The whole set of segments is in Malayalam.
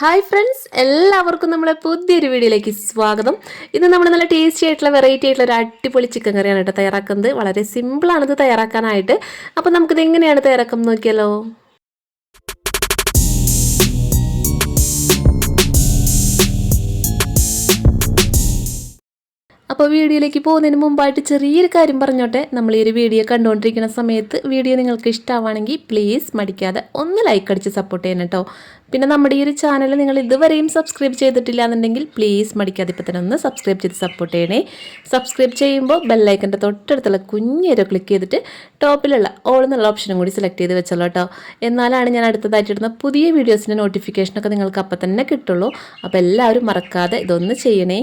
ഹായ് ഫ്രണ്ട്സ് എല്ലാവർക്കും നമ്മളെ പുതിയൊരു വീഡിയോയിലേക്ക് സ്വാഗതം. ഇന്ന് നമ്മൾ നല്ല ടേസ്റ്റി ആയിട്ടുള്ള വെറൈറ്റി ആയിട്ടുള്ള ഒരു അടിപൊളി ചിക്കൻ കറിയാണ് കേട്ടോ തയ്യാറാക്കുന്നത്. വളരെ സിമ്പിളാണ് ഇത് തയ്യാറാക്കാനായിട്ട്. അപ്പോൾ നമുക്കിത് എങ്ങനെയാണ് തയ്യാറാക്കാൻ നോക്കിയാലോ? അപ്പോൾ വീഡിയോയിലേക്ക് പോകുന്നതിന് മുമ്പായിട്ട് ചെറിയൊരു കാര്യം പറഞ്ഞോട്ടെ. നമ്മൾ ഈ ഒരു വീഡിയോ കണ്ടുകൊണ്ടിരിക്കുന്ന സമയത്ത് വീഡിയോ നിങ്ങൾക്ക് ഇഷ്ടമാണെങ്കിൽ പ്ലീസ് മടിക്കാതെ ഒന്ന് ലൈക്ക് അടിച്ച് സപ്പോർട്ട് ചെയ്യണം കേട്ടോ പിന്നെ നമ്മുടെ ഈ ഒരു ചാനൽ നിങ്ങൾ ഇതുവരെയും സബ്സ്ക്രൈബ് ചെയ്തിട്ടില്ല എന്നുണ്ടെങ്കിൽ പ്ലീസ് മടിക്കാതെ ഇപ്പം തന്നെ ഒന്ന് സബ്സ്ക്രൈബ് ചെയ്ത് സപ്പോർട്ട് ചെയ്യണേ. സബ്സ്ക്രൈബ് ചെയ്യുമ്പോൾ ബെല്ലൈക്കന്റെ തൊട്ടടുത്തുള്ള കുഞ്ഞേരോ ക്ലിക്ക് ചെയ്തിട്ട് ടോപ്പിലുള്ള ഓൾ എന്നുള്ള ഓപ്ഷനും കൂടി സെലക്ട് ചെയ്ത് വെച്ചോളൂ കേട്ടോ എന്നാലാണ് ഞാൻ അടുത്തതായിട്ടിടുന്ന പുതിയ വീഡിയോസിന്റെ നോട്ടിഫിക്കേഷനൊക്കെ നിങ്ങൾക്ക് അപ്പം തന്നെ കിട്ടുള്ളൂ. അപ്പോൾ എല്ലാവരും മറക്കാതെ ഇതൊന്ന് ചെയ്യണേ.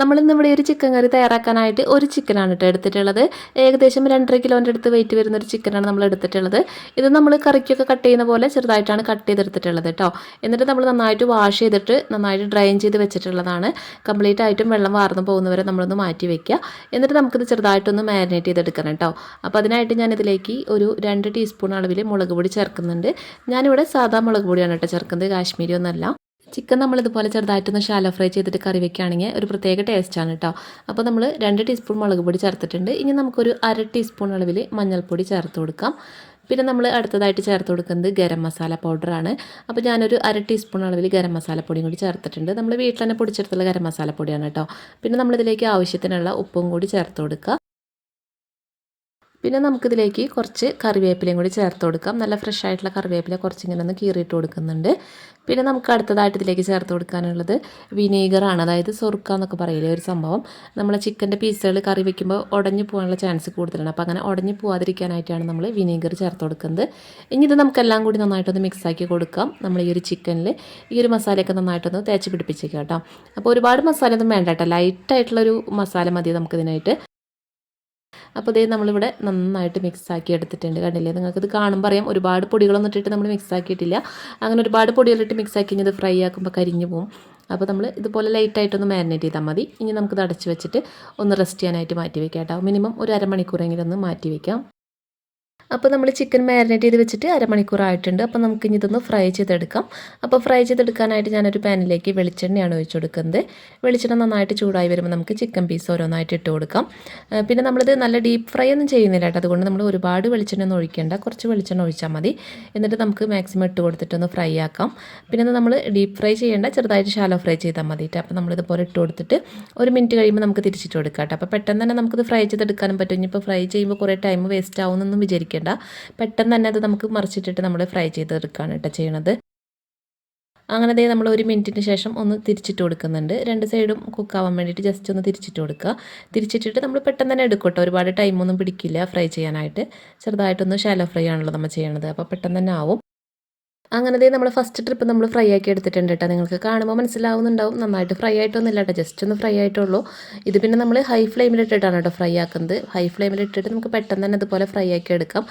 നമ്മളിന്ന് ഇവിടെ ഒരു ചിക്കൻ കറി തയ്യാറാക്കാനായിട്ട് ഒരു ചിക്കനാണ് കേട്ടോ എടുത്തിട്ടുള്ളത്. ഏകദേശം രണ്ടര കിലോന്റെ അടുത്ത് വെയിറ്റ് വരുന്ന ഒരു ചിക്കനാണ് നമ്മൾ എടുത്തിട്ടുള്ളത്. ഇത് നമ്മൾ കറിക്കൊക്കെ കട്ട് ചെയ്യുന്ന പോലെ ചെറുതായിട്ടാണ് കട്ട് ചെയ്തെടുത്തിട്ടുള്ളത് കേട്ടോ എന്നിട്ട് നമ്മൾ നന്നായിട്ട് വാഷ് ചെയ്തിട്ട് നന്നായിട്ട് ഡ്രൈൻ ചെയ്ത് വെച്ചിട്ടുള്ളതാണ്. കംപ്ലീറ്റ് ആയിട്ടും വെള്ളം വാർന്നു പോകുന്നവരെ നമ്മളൊന്ന് മാറ്റി വെക്കുക എന്നിട്ട് നമുക്കിത് ചെറുതായിട്ടൊന്ന് മാരിനേറ്റ് ചെയ്തെടുക്കണം കേട്ടോ അപ്പോൾ അതിനായിട്ട് ഞാനിതിലേക്ക് ഒരു രണ്ട് ടീസ്പൂൺ അളവിൽ മുളക് പൊടി ചേർക്കുന്നുണ്ട്. ഞാനിവിടെ സാധാ മുളക് പൊടിയാണ് കേട്ടോ ചേർക്കുന്നത്. കാശ്മീരി ഒന്നല്ല. ചിക്കൻ നമ്മൾ ഇതുപോലെ ചെറുതായിട്ടൊന്ന് ഷാലോ ഫ്രൈ ചെയ്തിട്ട് കറി വെക്കുകയാണെങ്കിൽ ഒരു പ്രത്യേക ടേസ്റ്റാണ് കേട്ടോ അപ്പോൾ നമ്മൾ രണ്ട് ടീസ്പൂൺ മുളക് പൊടി ചേർത്തിട്ടുണ്ട്. ഇനി നമുക്കൊരു അര ടീസ്പൂൺ അളവിൽ മഞ്ഞൾപ്പൊടി ചേർത്ത് കൊടുക്കാം. പിന്നെ നമ്മൾ അടുത്തതായിട്ട് ചേർത്ത് കൊടുക്കുന്നത് ഗരം മസാല പൗഡറാണ് അപ്പോൾ ഞാനൊരു അര ടീസ്പൂൺ അളവിൽ ഗരം മസാല പൊടിയും കൂടി ചേർത്തിട്ടുണ്ട്. നമ്മൾ വീട്ടിൽ തന്നെ പൊടിച്ചെടുത്തുള്ള ഗരം മസാല പൊടിയാണ് കേട്ടോ പിന്നെ നമ്മളിതിലേക്ക് ആവശ്യത്തിനുള്ള ഉപ്പും കൂടി ചേർത്ത് കൊടുക്കുക. പിന്നെ നമുക്കിതിലേക്ക് കുറച്ച് കറിവേപ്പിലയും കൂടി ചേർത്ത് കൊടുക്കാം. നല്ല ഫ്രഷ് ആയിട്ടുള്ള കറിവേപ്പില കുറച്ചിങ്ങനെ ഒന്ന് കീറിയിട്ട് കൊടുക്കുന്നുണ്ട്. പിന്നെ നമുക്ക് അടുത്തതായിട്ട് ഇതിലേക്ക് ചേർത്ത് കൊടുക്കാനുള്ളത് വിനീഗറാണ്. അതായത് സൊറുക്ക എന്നൊക്കെ പറയില്ലേ ഒരു സംഭവം. നമ്മൾ ചിക്കന്റെ പീസുകൾ കറി വെക്കുമ്പോൾ ഉടഞ്ഞു പോകാനുള്ള ചാൻസ് കൂടുതലാണ്. അപ്പോൾ അങ്ങനെ ഉടഞ്ഞു പോകാതിരിക്കാനായിട്ടാണ് നമ്മൾ വിനീഗർ ചേർത്ത് കൊടുക്കുന്നത്. ഇനി ഇത് നമുക്കെല്ലാം കൂടി നന്നായിട്ടൊന്ന് മിക്സാക്കി കൊടുക്കാം. നമ്മൾ ഈ ഒരു ചിക്കനിൽ ഈ ഒരു മസാലയൊക്കെ നന്നായിട്ടൊന്ന് തേച്ച് പിടിപ്പിച്ചേക്കാം കേട്ടോ. അപ്പോൾ ഒരുപാട് മസാലയൊന്നും വേണ്ട കേട്ടോ. ലൈറ്റായിട്ടുള്ളൊരു മസാല മതി നമുക്കിതിനായിട്ട്. അപ്പോൾ ഇതേ നമ്മളിവിടെ നന്നായിട്ട് മിക്സ് ആക്കി എടുത്തിട്ടുണ്ട്. കണ്ടില്ലേ? നിങ്ങൾക്കിത് കാണുമ്പോൾ അറിയാം. ഒരുപാട് പൊടികളൊന്നും ഇട്ടിട്ട് നമ്മൾ മിക്സ് ആക്കിയിട്ടില്ല. അങ്ങനെ ഒരുപാട് പൊടികളിട്ട് മിക്സ് ആക്കി കഴിഞ്ഞാൽ ഫ്രൈ ആക്കുമ്പോൾ കരിഞ്ഞു പോകും അപ്പോൾ നമ്മൾ ഇതുപോലെ ലൈറ്റായിട്ടൊന്ന് മാരിനേറ്റ് ചെയ്താൽ മതി. ഇനി നമുക്കിത് അടച്ച് വെച്ചിട്ട് ഒന്ന് റെസ്റ്റ് ചെയ്യാനായിട്ട് മാറ്റി വയ്ക്കാം കേട്ടോ. മിനിമം ഒരു അരമണിക്കൂറെങ്കിലും ഒന്ന് മാറ്റി വയ്ക്കാം അപ്പോൾ നമ്മൾ ചിക്കൻ മാരിനേറ്റ് ചെയ്ത് വെച്ചിട്ട് അരമണിക്കൂറായിട്ടുണ്ട്. അപ്പോൾ നമുക്ക് ഇനി ഇതൊന്ന് ഫ്രൈ ചെയ്തെടുക്കാം. അപ്പോൾ ഫ്രൈ ചെയ്തെടുക്കാനായിട്ട് ഞാനൊരു പാനിലേക്ക് വെളിച്ചെണ്ണയാണ് ഒഴിച്ചു കൊടുക്കുന്നത്. വെളിച്ചെണ്ണ നന്നായിട്ട് ചൂടായി വരുമ്പോൾ നമുക്ക് ചിക്കൻ പീസ് ഓരോന്നായിട്ട് ഇട്ട് കൊടുക്കാം. പിന്നെ നമ്മളിത് നല്ല ഡീപ്പ് ഫ്രൈ ഒന്നും ചെയ്യുന്നില്ല കേട്ടോ. അതുകൊണ്ട് നമ്മൾ ഒരുപാട് വെളിച്ചെണ്ണ ഒന്നും ഒഴിക്കേണ്ട. കുറച്ച് വെളിച്ചെണ്ണ ഒഴിച്ചാൽ മതി. എന്നിട്ട് നമുക്ക് മാക്സിമം ഇട്ട് കൊടുത്തിട്ടൊന്ന് ഫ്രൈ ആക്കാം. പിന്നെ നമ്മൾ ഡീപ്പ് ഫ്രൈ ചെയ്യേണ്ട ചെറുതായിട്ട് ഷാലോ ഫ്രൈ ചെയ്താൽ മതി അപ്പോൾ നമ്മളിതുപോലെ ഇട്ട് കൊടുത്തിട്ട് ഒരു മിനിറ്റ് കഴിയുമ്പോൾ നമുക്ക് തിരിച്ചിട്ട് കൊടുക്കാം കേട്ടോ. അപ്പോൾ പെട്ടെന്ന് തന്നെ നമുക്കിത് ഫ്രൈ ചെയ്തെടുക്കാനും പറ്റും. ഇനിയിപ്പോൾ ഫ്രൈ ചെയ്യുമ്പോൾ കുറേ ടൈം വേസ്റ്റ് ആവുമെന്നൊന്നും വിചാരിക്കേണ്ട. പെട്ടെന്ന് തന്നെ അത് നമുക്ക് മറിച്ചിട്ടിട്ട് നമ്മൾ ഫ്രൈ ചെയ്തെടുക്കുകയാണ് കേട്ടോ ചെയ്യണത്. അങ്ങനെ ദേ നമ്മൾ ഒരു മിനിറ്റിന് ശേഷം ഒന്ന് തിരിച്ചിട്ട് കൊടുക്കുന്നുണ്ട്. രണ്ട് സൈഡും കുക്കാവാൻ വേണ്ടിയിട്ട് ജസ്റ്റ് ഒന്ന് തിരിച്ചിട്ട് കൊടുക്കുക. തിരിച്ചിട്ടിട്ട് നമ്മൾ പെട്ടെന്ന് തന്നെ എടുക്കട്ടോ ഒരുപാട് ടൈമൊന്നും പിടിക്കില്ല ഫ്രൈ ചെയ്യാനായിട്ട്. ചെറുതായിട്ടൊന്ന് ഷാലോ ഫ്രൈ ആണല്ലോ നമ്മൾ ചെയ്യണത്. അപ്പോൾ പെട്ടെന്ന് തന്നെ ആവും. അങ്ങനെ ദേ നമ്മൾ ഫസ്റ്റ് ട്രിപ്പ് നമ്മൾ ഫ്രൈ ആക്കി എടുത്തിട്ടുണ്ട് കേട്ടോ. നിങ്ങൾക്ക് കാണുമ്പോൾ മനസ്സിലാവുന്നുണ്ടാവും. നന്നായിട്ട് ഫ്രൈ ആയിട്ടൊന്നുമില്ല കേട്ടോ. ജസ്റ്റ് ഒന്ന് ഫ്രൈ ആയിട്ടുള്ളൂ. ഇത് പിന്നെ നമ്മൾ ഹൈ ഫ്ലെയിമിൽ ഇട്ടിട്ടാണ് കേട്ടോ ഫ്രൈ ആക്കുന്നത്. ഹൈ ഫ്ലെയിമിൽ ഇട്ടിട്ട് നമുക്ക് പെട്ടെന്ന് തന്നെ ഇതുപോലെ ഫ്രൈ ആക്കി എടുക്കാം.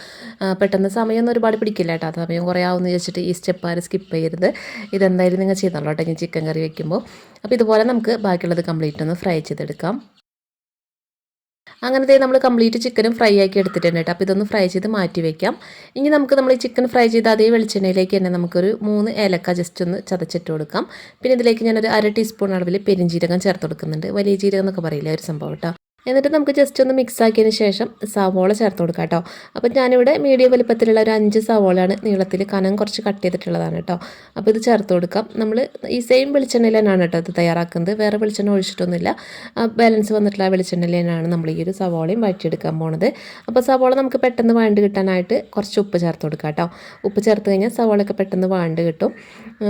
പെട്ടെന്ന് സമയമൊന്നും ഒരുപാട് പിടിക്കില്ല കേട്ടോ. സമയം കുറേ ആവുമെന്ന് വെച്ചിട്ട് ഈ സ്റ്റെപ്പ് ആരും സ്കിപ്പ് ചെയ്യരുത്. ഇതെന്തായാലും നിങ്ങൾ ചെയ്തോളൂ കേട്ടോ. ചിക്കൻ കറി വെക്കുമ്പോൾ അപ്പോൾ ഇതുപോലെ നമുക്ക് ബാക്കിയുള്ളത് കംപ്ലീറ്റ് ഒന്ന് ഫ്രൈ ചെയ്തെടുക്കാം. അങ്ങനത്തെ നമ്മൾ കംപ്ലീറ്റ് ചിക്കനും ഫ്രൈ ആക്കി എടുത്തിട്ടുണ്ട് കേട്ടോ. അപ്പോൾ ഇതൊന്ന് ഫ്രൈ ചെയ്ത് മാറ്റി വെക്കാം. ഇനി നമുക്ക് നമ്മൾ ഈ ചിക്കൻ ഫ്രൈ ചെയ്ത് അതേ വെളിച്ചെണ്ണയിലേക്ക് തന്നെ നമുക്കൊരു മൂന്ന് ഏലക്ക ജസ്റ്റ് ഒന്ന് ചതച്ചിട്ട് കൊടുക്കാം. പിന്നെ ഇതിലേക്ക് ഞാനൊരു അര ടീസ്പൂൺ അളവിൽ പെരിഞ്ചീരകം ചേർത്ത് കൊടുക്കുന്നുണ്ട്. വലിയ ജീരകം എന്നൊക്കെ പറയില്ല ഒരു സംഭവം കേട്ടോ. എന്നിട്ട് നമുക്ക് ജസ്റ്റ് ഒന്ന് മിക്സ് ആക്കിയതിന് ശേഷം സവോള ചേർത്ത് കൊടുക്കാം കേട്ടോ അപ്പോൾ ഞാനിവിടെ മീഡിയം വലിപ്പത്തിലുള്ള ഒരു അഞ്ച് സവോളയാണ് നീളത്തിൽ കനം കുറച്ച് കട്ട് ചെയ്തിട്ടുള്ളതാണ് കേട്ടോ അപ്പോൾ ഇത് ചേർത്ത് കൊടുക്കാം. നമ്മൾ ഈ സെയിം വെളിച്ചെണ്ണയിൽ തന്നെയാണ് കേട്ടോ ഇത് തയ്യാറാക്കുന്നത്. വേറെ വെളിച്ചെണ്ണ ഒഴിച്ചിട്ടൊന്നുമില്ല. ബാലൻസ് വന്നിട്ടുള്ള വെളിച്ചെണ്ണയിൽ തന്നെയാണ് നമ്മൾ ഈ ഒരു സവോളയും വഴറ്റിയെടുക്കാൻ പോണത്. അപ്പോൾ സവോള നമുക്ക് പെട്ടെന്ന് വാണ്ട് കിട്ടാനായിട്ട് കുറച്ച് ഉപ്പ് ചേർത്ത് കൊടുക്കാം കേട്ടോ ഉപ്പ് ചേർത്ത് കഴിഞ്ഞാൽ സവോളയൊക്കെ പെട്ടെന്ന് വാണ്ട് കിട്ടും.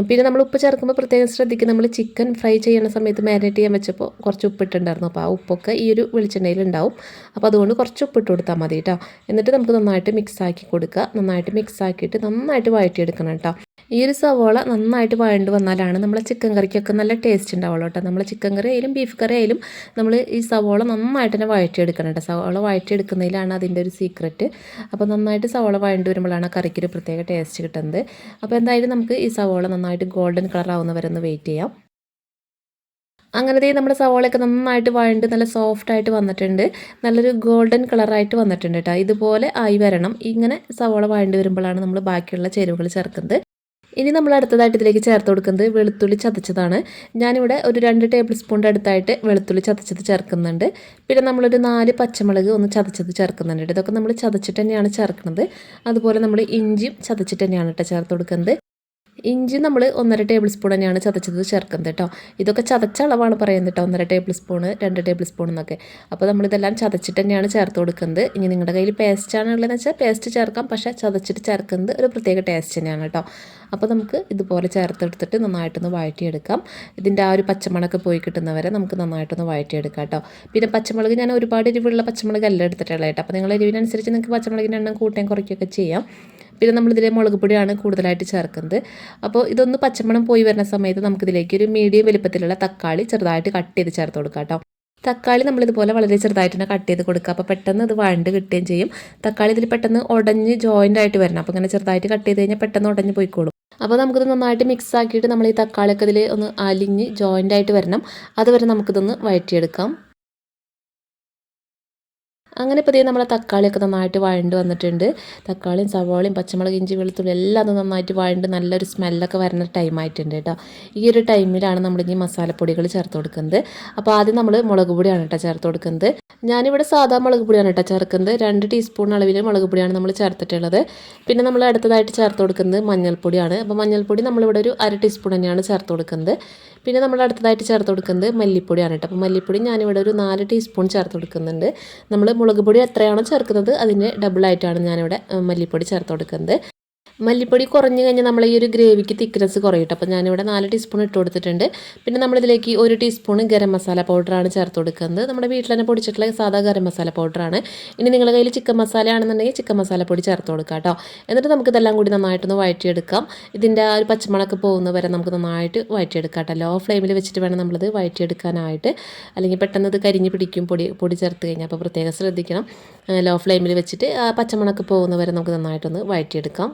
പിന്നെ നമ്മൾ ഉപ്പ് ചേർക്കുമ്പോൾ പ്രത്യേകം ശ്രദ്ധിക്കുക. നമ്മൾ ചിക്കൻ ഫ്രൈ ചെയ്യുന്ന സമയത്ത് മാരിനേറ്റ് ചെയ്യാൻ വെച്ചപ്പോൾ കുറച്ച് ഉപ്പ് ഇട്ടുണ്ടായിരുന്നു അപ്പോൾ ആ ഉപ്പൊക്കെ ഈ ഒരു വെളിച്ചെണ്ണയിൽ ഉണ്ടാവും അപ്പോൾ അതുകൊണ്ട് കുറച്ച് ഉപ്പിട്ട് കൊടുത്താൽ മതി കേട്ടോ എന്നിട്ട് നമുക്ക് നന്നായിട്ട് മിക്സ് ആക്കി കൊടുക്കുക. നന്നായിട്ട് മിക്സ് ആക്കിയിട്ട് നന്നായിട്ട് വഴറ്റിയെടുക്കണം കേട്ടോ ഈ ഒരു സവോള നന്നായിട്ട് വഴണ്ട് വന്നാലാണ് നമ്മളെ ചിക്കൻ കറിക്കൊക്കെ നല്ല ടേസ്റ്റ് ഉണ്ടാവുള്ളൂ കേട്ടോ നമ്മൾ ചിക്കൻ കറി ആയാലും ബീഫ് കറി ആയാലും നമ്മൾ ഈ സവോള നന്നായിട്ട് തന്നെ വഴറ്റിയെടുക്കണം കേട്ടോ സവോള വഴറ്റിയെടുക്കുന്നതിലാണ് അതിന്റെ ഒരു സീക്രട്ട് അപ്പോൾ നന്നായിട്ട് സവോള വഴണ്ട് വരുമ്പോഴാണ് ആ കറിക്ക് ഒരു പ്രത്യേക ടേസ്റ്റ് കിട്ടുന്നത്. അപ്പോൾ എന്തായാലും നമുക്ക് ഈ സവോള നന്നായിട്ട് ഗോൾഡൻ കളർ ആവുന്നവരെ ഒന്ന് വെയിറ്റ് ചെയ്യാം. അങ്ങനത്തെ നമ്മുടെ സവോളയൊക്കെ നന്നായിട്ട് വഴണ്ട് നല്ല സോഫ്റ്റ് ആയിട്ട് വന്നിട്ടുണ്ട്. നല്ലൊരു ഗോൾഡൻ കളറായിട്ട് വന്നിട്ടുണ്ട് കേട്ടോ ഇതുപോലെ ആയി വരണം. ഇങ്ങനെ സവോള വഴണ്ട് വരുമ്പോഴാണ് നമ്മൾ ബാക്കിയുള്ള ചേരുവകൾ ചേർക്കുന്നത്. ഇനി നമ്മൾ അടുത്തതായിട്ട് ഇതിലേക്ക് ചേർത്ത് കൊടുക്കുന്നത് വെളുത്തുള്ളി ചതച്ചതാണ്. ഞാനിവിടെ ഒരു രണ്ട് ടേബിൾ സ്പൂണിന്റെ അടുത്തായിട്ട് വെളുത്തുള്ളി ചതച്ചത് ചേർക്കുന്നുണ്ട്. പിന്നെ നമ്മളൊരു നാല് പച്ചമുളക് ഒന്ന് ചതച്ചത് ചേർക്കുന്നുണ്ട് ഇതൊക്കെ നമ്മൾ ചതച്ചിട്ട് തന്നെയാണ് ചേർക്കുന്നത്. അതുപോലെ നമ്മൾ ഇഞ്ചിയും ചതച്ചിട്ട് തന്നെയാണ് കേട്ടോ ചേർത്ത് കൊടുക്കുന്നത്. ഇഞ്ചി നമ്മൾ ഒന്നര ടേബിൾ സ്പൂൺ തന്നെയാണ് ചതച്ചത് ചേർക്കുന്നത് കേട്ടോ. ഇതൊക്കെ ചതച്ച അളവാണ് പറയുന്നത് കേട്ടോ ഒന്നര ടേബിൾ സ്പൂൺ രണ്ട് ടേബിൾ സ്പൂൺ എന്നൊക്കെ. അപ്പോൾ നമ്മളിതെല്ലാം ചതച്ചിട്ട് തന്നെയാണ് ചേർത്ത് കൊടുക്കുന്നത്. ഇനി നിങ്ങളുടെ കയ്യിൽ പേസ്റ്റ് ആണുള്ളതെന്ന് വെച്ചാൽ പേസ്റ്റ് ചേർക്കാം പക്ഷേ ചതച്ചിട്ട് ചേർക്കുന്നത് ഒരു പ്രത്യേക ടേസ്റ്റ് തന്നെയാണ് കേട്ടോ. അപ്പോൾ നമുക്ക് ഇതുപോലെ ചേർത്തെടുത്തിട്ട് നന്നായിട്ടൊന്ന് വഴറ്റിയെടുക്കാം. ഇതിന്റെ ആ ഒരു പച്ചമുളക് പോയി കിട്ടുന്നവരെ നമുക്ക് നന്നായിട്ടൊന്ന് വഴറ്റിയെടുക്കാം കേട്ടോ. പിന്നെ പച്ചമുളക് ഞാൻ ഒരുപാട് എരിവുള്ള പച്ചമുളക് അല്ല എടുത്തിട്ടുള്ളത് കേട്ടോ. അപ്പോൾ നിങ്ങൾ എരിവിനനുസരിച്ച് നിങ്ങൾക്ക് പച്ചമുളകിന്റെ എണ്ണം കൂട്ടുകയും കുറയ്ക്കുകയൊക്കെ ചെയ്യാം. പിന്നെ നമ്മളിതിൽ മുളക് പൊടിയാണ് കൂടുതലായിട്ട് ചേർക്കുന്നത്. അപ്പോൾ ഇതൊന്ന് പച്ചമണം പോയി വരുന്ന സമയത്ത് നമുക്കിതിലേക്ക് ഒരു മീഡിയം വലുപ്പത്തിലുള്ള തക്കാളി ചെറുതായിട്ട് കട്ട് ചെയ്ത് ചേർത്ത് കൊടുക്കാം കേട്ടോ തക്കാളി നമ്മളിതുപോലെ വളരെ ചെറുതായിട്ട് തന്നെ കട്ട് ചെയ്ത് കൊടുക്കുക. അപ്പോൾ പെട്ടെന്ന് അത് വഴണ്ട് കിട്ടുകയും ചെയ്യും. തക്കാളി ഇതിൽ പെട്ടെന്ന് ഉടഞ്ഞ് ജോയിന്റ് ആയിട്ട് വരണം. അപ്പോൾ ഇങ്ങനെ ചെറുതായിട്ട് കട്ട് ചെയ്ത് കഴിഞ്ഞാൽ പെട്ടെന്ന് ഉടഞ്ഞ് പോയിക്കോളും. അപ്പോൾ നമുക്കിത് നന്നായിട്ട് മിക്സ് ആക്കിയിട്ട് നമ്മൾ ഈ തക്കാളിയൊക്കെ ഇതിൽ ഒന്ന് അലിഞ്ഞ് ജോയിന്റ് ആയിട്ട് വരണം. അതുവരെ നമുക്കിതൊന്ന് വഴറ്റിയെടുക്കാം. അങ്ങനെ ഇപ്പോൾ നമ്മൾ തക്കാളിയൊക്കെ നന്നായിട്ട് വഴണ്ട് വന്നിട്ടുണ്ട്. തക്കാളിയും സവാളയും പച്ചമുളക് ഇഞ്ചി വെളുത്തുള്ളി എല്ലാം അത് നന്നായിട്ട് വഴണ്ട് നല്ലൊരു സ്മെല്ലൊക്കെ വരുന്ന ടൈം ആയിട്ടുണ്ട് കേട്ടോ. ഈ ഒരു ടൈമിലാണ് നമ്മൾ ഇനി മസാലപ്പൊടികൾ ചേർത്ത് കൊടുക്കുന്നത്. അപ്പോൾ ആദ്യം നമ്മൾ മുളക് പൊടിയാണ് കേട്ടോ ചേർത്ത് കൊടുക്കുന്നത്. ഞാനിവിടെ സാധാ മുളക് പൊടിയാണ് കേട്ടോ ചേർക്കുന്നത്. രണ്ട് ടീസ്പൂൺ അളവിൽ മുളക് പൊടിയാണ് നമ്മൾ ചേർത്തിട്ടുള്ളത്. പിന്നെ നമ്മൾ അടുത്തതായിട്ട് ചേർത്ത് കൊടുക്കുന്നത് മഞ്ഞൾപ്പൊടിയാണ്. അപ്പോൾ മഞ്ഞൾപ്പൊടി നമ്മളിവിടെ ഒരു അര ടീസ്പൂൺ തന്നെയാണ് ചേർത്ത് കൊടുക്കുന്നത്. പിന്നെ നമ്മൾ അടുത്തതായിട്ട് ചേർത്ത് കൊടുക്കുന്നത് മല്ലിപ്പൊടിയാണ് കേട്ടോ. അപ്പോൾ മല്ലിപ്പൊടി ഞാനിവിടെ ഒരു നാല് ടീസ്പൂൺ ചേർത്ത് കൊടുക്കുന്നുണ്ട്. നമ്മൾ മുളക് പൊടി എത്രയാണോ ചേർക്കുന്നത്? അതിന് ഡബിളായിട്ടാണ് ഞാനിവിടെ മല്ലിപ്പൊടി ചേർത്ത് കൊടുക്കുന്നത്. മല്ലിപ്പൊടി കുറഞ്ഞു കഴിഞ്ഞാൽ നമ്മൾ ഈ ഒരു ഗ്രേവിക്ക് തിക്നെസ് കുറയും അപ്പോൾ ഞാനിവിടെ നാല് ടീസ്പൂൺ ഇട്ട് കൊടുത്തിട്ടുണ്ട്. പിന്നെ നമ്മളിതിലേക്ക് ഒരു ടീസ്പൂൺ ഗരം മസാല പൗഡറാണ് ചേർത്ത് കൊടുക്കുന്നത്. നമ്മുടെ വീട്ടിൽ തന്നെ പൊടിച്ചിട്ടുള്ള സാധാ ഗരം മസാല പൗഡറാണ് ഇനി നിങ്ങളുടെ കയ്യിൽ ചിക്കൻ മസാല ആണെന്നുണ്ടെങ്കിൽ ചിക്കൻ മസാല പൊടി ചേർത്ത് കൊടുക്കുക കേട്ടോ എന്നിട്ട് നമുക്ക് ഇതെല്ലാം കൂടി നന്നായിട്ടൊന്ന് വഴറ്റിയെടുക്കാം ഇതിന്റെ ആ ഒരു പച്ചമുളക്ക് പോകുന്ന വരെ നമുക്ക് നന്നായിട്ട് വഴറ്റിയെടുക്കാം കേട്ടോ ലോ ഫ്ലെയിമിൽ വെച്ചിട്ട് വേണം നമ്മളിത് വഴറ്റിയെടുക്കാനായിട്ട് അല്ലെങ്കിൽ പെട്ടെന്ന് ഇത് കരിഞ്ഞ് പിടിക്കും പൊടി പൊടി ചേർത്ത് കഴിഞ്ഞാൽ അപ്പോൾ പ്രത്യേകം ശ്രദ്ധിക്കണം. ലോ ഫ്ലെയിമിൽ വെച്ചിട്ട് ആ പച്ചമുളക്ക് പോകുന്ന വരെ നമുക്ക് നന്നായിട്ടൊന്ന് വഴറ്റിയെടുക്കാം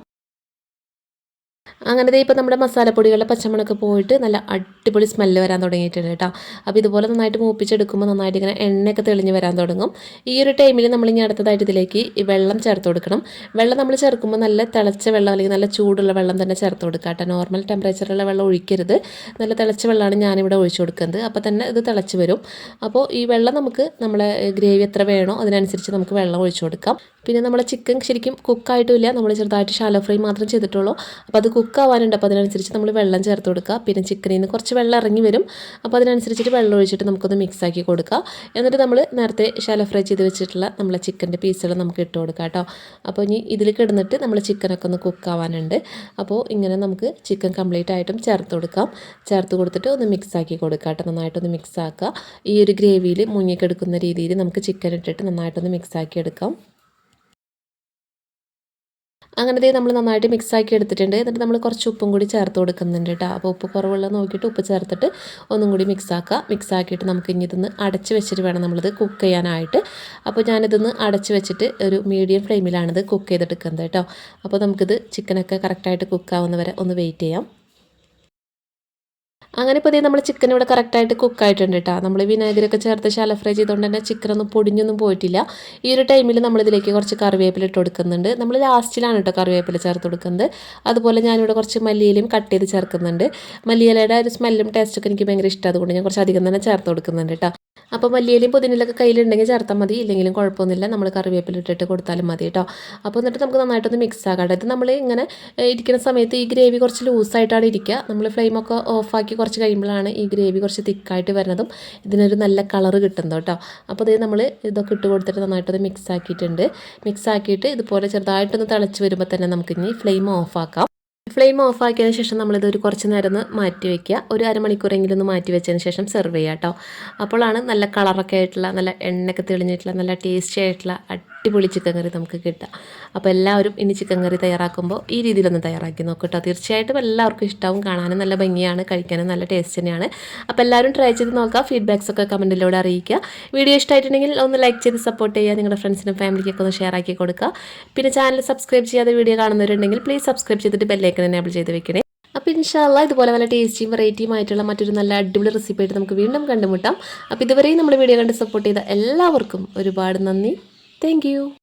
അങ്ങനെ ഇപ്പോൾ നമ്മുടെ മസാലപ്പൊടികളുടെ പച്ചമണക്ക് പോയിട്ട് നല്ല അടിപൊളി സ്മെല്ല് വരാൻ തുടങ്ങിയിട്ടുണ്ട് കേട്ടോ. അപ്പോൾ ഇതുപോലെ നന്നായിട്ട് മൂപ്പിച്ചെടുക്കുമ്പോൾ നന്നായിട്ട് ഇങ്ങനെ എണ്ണയൊക്കെ തെളിഞ്ഞ് വരാൻ തുടങ്ങും. ഈ ഒരു ടൈമിൽ നമ്മൾ ഇനി അടുത്തതായിട്ട് ഇതിലേക്ക് ഈ വെള്ളം ചേർത്ത് കൊടുക്കണം. വെള്ളം നമ്മൾ ചേർക്കുമ്പോൾ നല്ല തിളച്ച വെള്ളം അല്ലെങ്കിൽ നല്ല ചൂടുള്ള വെള്ളം തന്നെ ചേർത്ത് കൊടുക്കുക കേട്ടോ. നോർമൽ ടെമ്പറേച്ചറുള്ള വെള്ളം ഒഴിക്കരുത്. നല്ല തിളച്ച വെള്ളമാണ് ഞാനിവിടെ ഒഴിച്ചു കൊടുക്കുന്നത്. അപ്പോൾ തന്നെ ഇത് തിളച്ച് വരും. അപ്പോൾ ഈ വെള്ളം നമുക്ക് നമ്മളെ ഗ്രേവി എത്ര വേണോ അതിനനുസരിച്ച് നമുക്ക് വെള്ളം ഒഴിച്ചു കൊടുക്കാം. പിന്നെ നമ്മളെ ചിക്കൻ ശരിക്കും കുക്കായിട്ടുമില്ല നമ്മൾ ചെറുതായിട്ട് ഷാലോ ഫ്രൈ മാത്രം ചെയ്തിട്ടുള്ളൂ. അപ്പോൾ അത് കുക്കാവാനുണ്ട് അപ്പോൾ അതിനനുസരിച്ച് നമ്മൾ വെള്ളം ചേർത്ത് കൊടുക്കുക. പിന്നെ ചിക്കനിൽ നിന്ന് കുറച്ച് വെള്ളം ഇറങ്ങി വരും. അപ്പോൾ അതിനനുസരിച്ചിട്ട് വെള്ളം ഒഴിച്ചിട്ട് നമുക്കൊന്ന് മിക്സ് ആക്കി കൊടുക്കുക. എന്നിട്ട് നമ്മൾ നേരത്തെ ഷാലോ ഫ്രൈ ചെയ്ത് വെച്ചിട്ടുള്ള നമ്മളെ ചിക്കന്റെ പീസുകൾ നമുക്ക് ഇട്ട് കൊടുക്കുക കേട്ടോ. അപ്പോൾ ഇനി ഇതിൽ കിടന്നിട്ട് നമ്മൾ ചിക്കനൊക്കെ ഒന്ന് കുക്കാവാനുണ്ട് അപ്പോൾ ഇങ്ങനെ നമുക്ക് ചിക്കൻ കംപ്ലീറ്റ് ആയിട്ടും ചേർത്ത് കൊടുക്കാം. ചേർത്ത് കൊടുത്തിട്ട് ഒന്ന് മിക്സ് ആക്കി കൊടുക്കുക കേട്ടോ. നന്നായിട്ടൊന്ന് മിക്സ് ആക്കുക. ഈ ഒരു ഗ്രേവിയിൽ മുങ്ങിക്കെടുക്കുന്ന രീതിയിൽ നമുക്ക് ചിക്കൻ ഇട്ടിട്ട് നന്നായിട്ടൊന്ന് മിക്സ് ആക്കി എടുക്കാം. അങ്ങനത്തെ നമ്മൾ നന്നായിട്ട് മിക്സ് ആക്കി എടുത്തിട്ടുണ്ട്. എന്നിട്ട് നമ്മൾ കുറച്ച് ഉപ്പും കൂടി ചേർത്ത് കൊടുക്കുന്നുണ്ട് കേട്ടോ അപ്പോൾ ഉപ്പ് കുറവുള്ള നോക്കിയിട്ട് ഉപ്പ് ചേർത്തിട്ട് ഒന്നും കൂടി മിക്സ് ആക്കുക. മിക്സ് ആക്കിയിട്ട് നമുക്ക് ഇനി ഇതൊന്ന് അടച്ച് വെച്ചിട്ട് വേണം നമ്മളിത് കുക്ക് ചെയ്യാനായിട്ട്. അപ്പോൾ ഞാനിതൊന്ന് അടച്ച് വെച്ചിട്ട് ഒരു മീഡിയം ഫ്ലെയിമിലാണിത് കുക്ക് ചെയ്തെടുക്കുന്നത് കേട്ടോ അപ്പോൾ നമുക്കിത് ചിക്കനൊക്കെ കറക്റ്റായിട്ട് കുക്കാവുന്നവരെ ഒന്ന് വെയിറ്റ് ചെയ്യാം. അങ്ങനെ ഇപ്പോൾ നമ്മൾ ചിക്കൻ ഇവിടെ കറക്റ്റായിട്ട് കുക്കായിട്ടുണ്ട് കേട്ടോ നമ്മൾ വിനാഗിരിയൊക്കെ ചേർത്ത് ശാല ഫ്രൈ ചെയ്തുകൊണ്ട് തന്നെ ചിക്കനൊന്നും പൊടിഞ്ഞൊന്നും പോയിട്ടില്ല. ഈ ഒരു ടൈമിൽ നമ്മളിതിലേക്ക് കുറച്ച് കറിവേപ്പില ഇട്ട് കൊടുക്കുന്നുണ്ട്. നമ്മൾ ലാസ്റ്റിലാണ് കേട്ടോ കറിവേപ്പില ചേർത്ത് കൊടുക്കുന്നത്. അതുപോലെ ഞാനിവിടെ കുറച്ച് മല്ലിയിലയും കട്ട് ചെയ്ത് ചേർക്കുന്നുണ്ട്. മല്ലിയിലയുടെ ഒരു സ്മെല്ലും ടേസ്റ്റൊക്കെ എനിക്ക് ഭയങ്കര ഇഷ്ടം. അതുകൊണ്ട് ഞാൻ കുറച്ച് അധികം തന്നെ ചേർത്ത് കൊടുക്കുന്നുണ്ട് കേട്ടോ അപ്പോൾ മല്ലിയിലും പുതിനയിലൊക്കെ കയ്യിലുണ്ടെങ്കിൽ ചേർത്താൽ മതി. ഇല്ലെങ്കിലും കുഴപ്പമൊന്നുമില്ല. നമ്മൾ കറിവേപ്പില ഇട്ടിട്ട് കൊടുത്താലും മതി കേട്ടോ. അപ്പോൾ എന്നിട്ട് നമുക്ക് നന്നായിട്ടൊന്ന് മിക്സ് ആക്കാം. ഇത് നമ്മൾ ഇങ്ങനെ ഇരിക്കുന്ന സമയത്ത് ഈ ഗ്രേവി കുറച്ച് ലൂസായിട്ടാണ് ഇരിക്കുക. നമ്മൾ ഫ്ലെയിമൊക്കെ ഓഫാക്കി കുറച്ച് കഴിയുമ്പോഴാണ് ഈ ഗ്രേവി കുറച്ച് തിക്കായിട്ട് വരുന്നതും ഇതിനൊരു നല്ല കളർ കിട്ടുന്നത് കേട്ടോ. അപ്പോൾ ഇത് നമ്മൾ ഇതൊക്കെ ഇട്ട് കൊടുത്തിട്ട് നന്നായിട്ടൊന്ന് മിക്സ് ആക്കിയിട്ടുണ്ട്. മിക്സ് ആക്കിയിട്ട് ഇതുപോലെ ചെറുതായിട്ടൊന്ന് തിളച്ച് വരുമ്പോൾ തന്നെ നമുക്കിനി ഫ്ലെയിം ഓഫാക്കാം ഫ്ലെയിം ഓഫ് ആക്കിയതിന് ശേഷം നമ്മളിത് ഒരു കുറച്ച് നേരം ഒന്ന് മാറ്റി വയ്ക്കുക ഒരു അരമണിക്കൂറെങ്കിലും ഒന്ന് മാറ്റി വെച്ചതിന് ശേഷം സെർവ് ചെയ്യുക കേട്ടോ. അപ്പോഴാണ് നല്ല കളറൊക്കെ ആയിട്ടുള്ള നല്ല എണ്ണയൊക്കെ തെളിഞ്ഞിട്ടുള്ള നല്ല ടേസ്റ്റി ആയിട്ടുള്ള അടിപൊളി ചിക്കൻ കറി നമുക്ക് കിട്ടുക. അപ്പോൾ എല്ലാവരും ഇനി ചിക്കൻ കറി തയ്യാറാക്കുമ്പോൾ ഈ രീതിയിലൊന്ന് തയ്യാറാക്കി നോക്കട്ടോ തീർച്ചയായിട്ടും എല്ലാവർക്കും ഇഷ്ടവും കാണാനും നല്ല ഭംഗിയാണ് കഴിക്കാനും നല്ല ടേസ്റ്റ് തന്നെയാണ്. അപ്പോൾ എല്ലാവരും ട്രൈ ചെയ്ത് നോക്കുക ഫീഡ്ബാക്സ് ഒക്കെ കമന്റിലൂടെ അറിയിക്കുക. വീഡിയോ ഇഷ്ടമായിട്ടുണ്ടെങ്കിൽ ഒന്ന് ലൈക്ക് ചെയ്ത് സപ്പോർട്ട് ചെയ്യുക നിങ്ങളുടെ ഫ്രണ്ട്സിനും ഫാമിലിക്കൊക്കെ ഒന്ന് ഷെയർ ആക്കി കൊടുക്കുക. പിന്നെ ചാനൽ സബ്സ്ക്രൈബ് ചെയ്യാതെ വീഡിയോ കാണുന്നവരുണ്ടെങ്കിൽ പ്ലീസ് സബ്സ്ക്രൈബ് ചെയ്തിട്ട് ബെല്ലൈക്കൻ എനേബിൾ ചെയ്ത് വെക്കണേ. അപ്പോൾ ഇൻഷാല്ല ഇതുപോലെ നല്ല ടേസ്റ്റിയും വെറൈറ്റിയും ആയിട്ടുള്ള മറ്റൊരു നല്ല അടിപൊളി റെസിപ്പി ആയിട്ട് നമുക്ക് വീണ്ടും കണ്ടുമുട്ടാം. അപ്പോൾ ഇതുവരെയും നമ്മുടെ വീഡിയോ കണ്ട് സപ്പോർട്ട് ചെയ്ത എല്ലാവർക്കും ഒരുപാട് നന്ദി. Thank you.